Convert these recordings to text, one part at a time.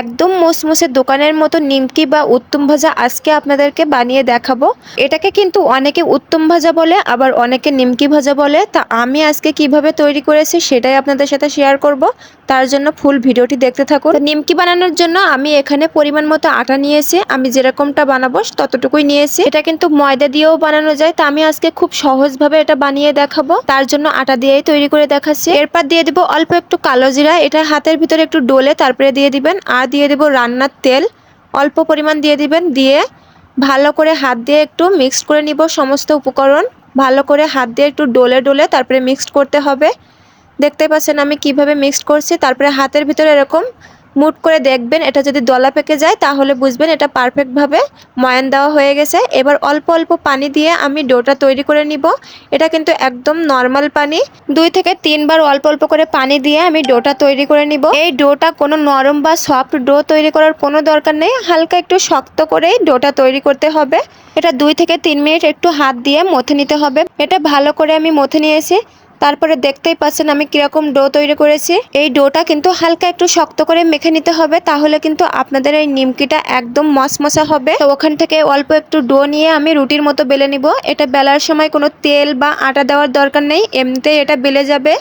একদম মোসমোসে দোকানের মতো নিমকি বা উত্তম ভাজা আজকে আপনাদেরকে বানিয়ে দেখাবো। এটাকে কিন্তু অনেকে উত্তম ভাজা বলে, আবার অনেকে নিমকি ভাজা বলে। তা আমি আজকে কীভাবে তৈরি করেছি সেটাই আপনাদের সাথে শেয়ার করব। তার জন্য ফুল ভিডিওটি দেখতে থাকুন। নিমকি বানানোর জন্য আমি এখানে পরিমাণ মতো আটা নিয়েছি। আমি যেরকমটা বানাবো ততটুকুই নিয়েছি। এটা কিন্তু ময়দা দিয়েও বানানো যায়। তা আমি আজকে খুব সহজভাবে এটা বানিয়ে দেখাবো। তার জন্য আটা দিয়েই তৈরি করে দেখাচ্ছি। এরপর দিয়ে দিব অল্প একটু কালো জিরা। এটা হাতের ভিতরে একটু ডোলে তারপরে দিয়ে দিবেন। আর দিয়ে দেব রান্নার তেল। অল্প পরিমাণ দিয়ে দিবেন, দিয়ে ভালো করে হাত দিয়ে একটু মিক্সড করে নিব সমস্ত উপকরণ। ভালো করে হাত দিয়ে একটু ডোলে ডোলে তারপরে মিক্সড করতে হবে। দেখতে পাচ্ছেন আমি কীভাবে মিক্সড করছি, তারপরে হাতের ভিতরে এরকম মুট করে দেখবেন, এটা যদি দলা পেকে যায়, তাহলে বুঝবেন এটা পারফেক্টভাবে ময়ান দেওয়া হয়ে গেছে। এবার অল্প অল্প পানি দিয়ে আমি ডোটা তৈরি করে নিব। এটা কিন্তু একদম নর্মাল পানি। দুই থেকে তিনবার অল্প অল্প করে পানি দিয়ে আমি ডোটা তৈরি করে নিব। এই ডোটা কোনো নরম বা সফট ডো তৈরি করার কোনো দরকার নেই। হালকা একটু শক্ত করেই ডোটা তৈরি করতে হবে। এটা দুই থেকে তিন মিনিট একটু হাত দিয়ে মথে নিতে হবে। এটা ভালো করে আমি মথে নিয়েছি। তারপরে দেখতেই পাচ্ছেন আমি কীরকম ডো তৈরি করেছি। এই ডোটা কিন্তু হালকা একটু শক্ত করে মেখে নিতে হবে, তাহলে কিন্তু আপনাদের এই নিমকিটা একদম মশমশা হবে। তো ওখান থেকে অল্প একটু ডো নিয়ে আমি রুটির মতো বেলে নিব। এটা বেলার সময় কোনো তেল বা আটা দেওয়ার দরকার নেই, এমনিতেই এটা বেলে যাবে।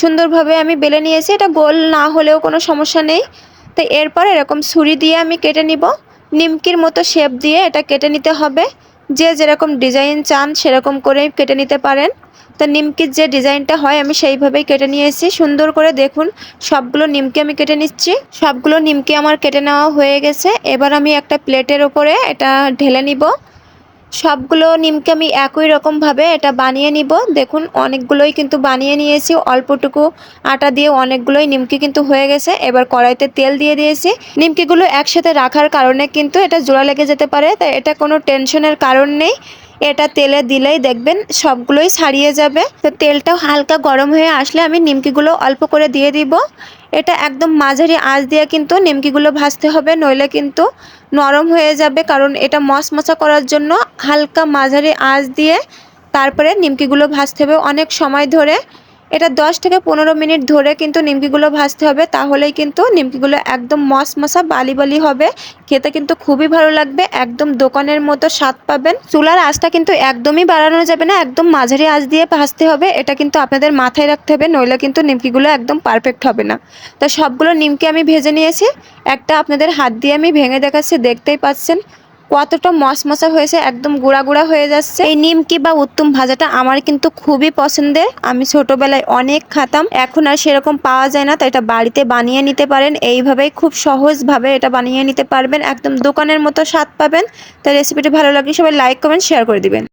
সুন্দরভাবে আমি বেলে নিয়েছি, এটা গোল না হলেও কোনো সমস্যা নেই। তো এরপর এরকম ছুরি দিয়ে আমি কেটে নিব। নিমকির মতো শেপ দিয়ে এটা কেটে নিতে হবে। যে যেরকম ডিজাইন চান সেরকম করেই কেটে নিতে পারেন। তো নিমকির যে ডিজাইনটা হয়, আমি সেইভাবেই কেটে নিয়েছি। সুন্দর করে দেখুন, সবগুলো নিমকি আমি কেটে নিচ্ছি। সবগুলো নিমকি আমার কেটে নেওয়া হয়ে গেছে। এবার আমি একটা প্লেটের ওপরে এটা ঢেলে নিব। সবগুলো নিমকি আমি একই রকমভাবে এটা বানিয়ে নিব। দেখুন, অনেকগুলোই কিন্তু বানিয়ে নিয়েছি। অল্পটুকু আটা দিয়ে অনেকগুলোই নিমকি কিন্তু হয়ে গেছে। এবার কড়াইতে তেল দিয়ে দিয়েছি। নিমকিগুলো একসাথে রাখার কারণে কিন্তু এটা জোড়া লেগে যেতে পারে, তাই এটা কোনো টেনশনের কারণ নেই। এটা তেলে দিলেই দেখবেন সবগুলোই ছাড়িয়ে যাবে। তো তেলটাও হালকা গরম হয়ে আসলে আমি নিমকিগুলো অল্প করে দিয়ে দিব। এটা একদম মাঝারি আঁচ দিয়ে কিন্তু নিমকিগুলো ভাজতে হবে, নইলে কিন্তু নরম হয়ে যাবে কারণ এটা মশমশা করার জন্য হালকা মাঝারি আঁচ দিয়ে তারপরে নিমকিগুলো ভাজতে হবে অনেক সময় ধরে। এটা 10 থেকে পনেরো মিনিট ধরে কিন্তু নিমকিগুলো ভাজতে হবে। তাহলেই কিন্তু নিমকিগুলো একদম মশমশা বালি বালি হবে। খেতে কিন্তু খুবই ভালো লাগবে। একদম দোকানের মতো স্বাদ পাবেন। চুলার আঁচটা কিন্তু একদমই বাড়ানো যাবে না। একদম মাঝারি আঁচ দিয়ে ভাজতে হবে। এটা কিন্তু আপনাদের মাথায় রাখতে হবে। নইলে কিন্তু নিমকিগুলো একদম পারফেক্ট হবে না। তো সবগুলো নিমকি আমি ভেজে নিয়েছি। একটা আপনাদের হাত দিয়ে আমি ভেঙে দেখাচ্ছি। দেখতেই পাচ্ছেন। কতটা মশমশা হয়েছে, একদম গুঁড়া গুঁড়া হয়ে যাচ্ছে। এই নিমকি বা উত্তম ভাজাটা আমার কিন্তু খুবই পছন্দের। আমি ছোটবেলায় অনেক খাতাম, এখন আর সেরকম পাওয়া যায় না, তাই এটা বাড়িতে বানিয়ে নিতে পারেন। এইভাবেই খুব সহজভাবে এটা বানিয়ে নিতে পারবেন। একদম দোকানের মতো স্বাদ পাবেন। তো রেসিপিটি ভালো লাগলে সবাই লাইক কমেন্ট শেয়ার করে দিবেন।